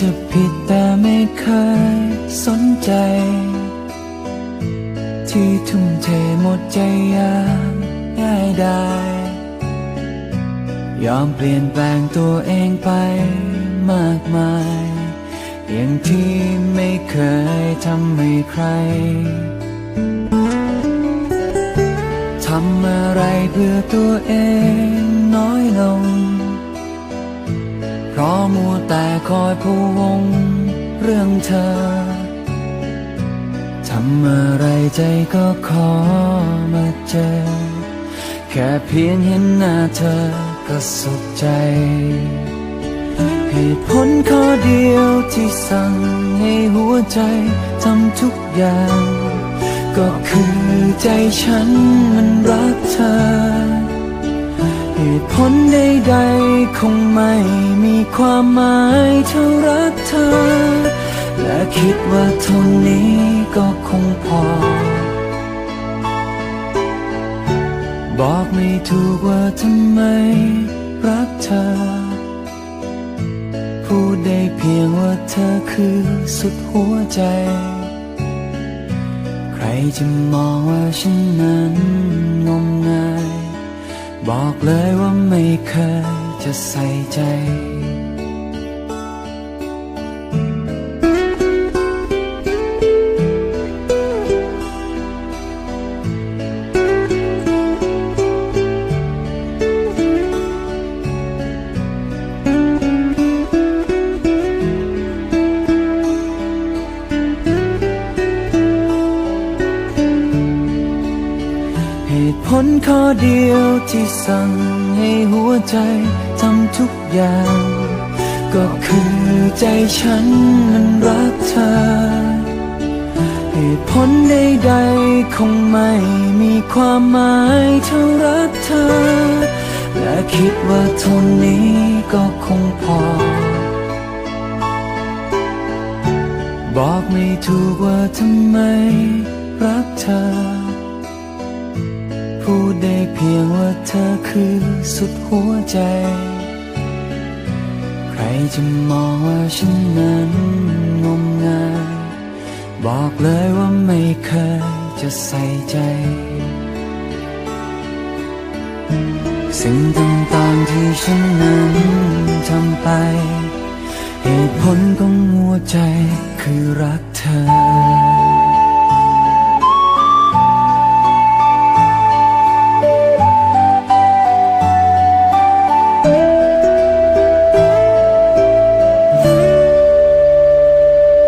จะผิดแต่ไม่เคยสนใจ ที่ทุ่มเทหมดใจยางง่ายได้ยอมเปลี่ยนแปลงตัวเองไปมากมาย อย่างที่ไม่เคยทำให้ใครทำอะไรเพื่อตัวเองน้อยลง พราะมัวแต่คอยพะวงเรื่องเธอ ทำอะไรใจก็ขอมาเจอ แค่เพียงเห็นหน้าเธอก็สุขใจ เหตุผลข้อเดียวที่สั่งให้หัวใจทำทุกอย่าง ก็คือใจฉันมันรักเธอ คงไม่มีความหมายเท่ารักเธอ และคิดว่าเท่านี้ก็คงพอ บอกไม่ถูกว่าทำไมรักเธอ พูดได้เพียงว่าเธอคือสุดหัวใจ ใครจะมองว่าฉันนั้นงมงายบอกเลยว่าไม่เคย จะใส่ใจ ผลข้อเดียวที่สั่งให้หัวใจทำทุกอย่าง ก็คือใจฉันมันรักเธอ เหตุผลใดๆคงไม่มีความหมายเท่ารักเธอ และคิดว่าเท่านี้ก็คงพอ บอกไม่ถูกว่าทำไมรักเธอ พูดได้เพียงว่าเธอคือสุดหัวใจ ใครจะมองว่าฉันนั้นงมงายบอกเลยว่าไม่เคยจะใส่ใจ สิ่งต่างๆที่ฉันนั้นทำไปเหตุผลของหัวใจคือรักเธอ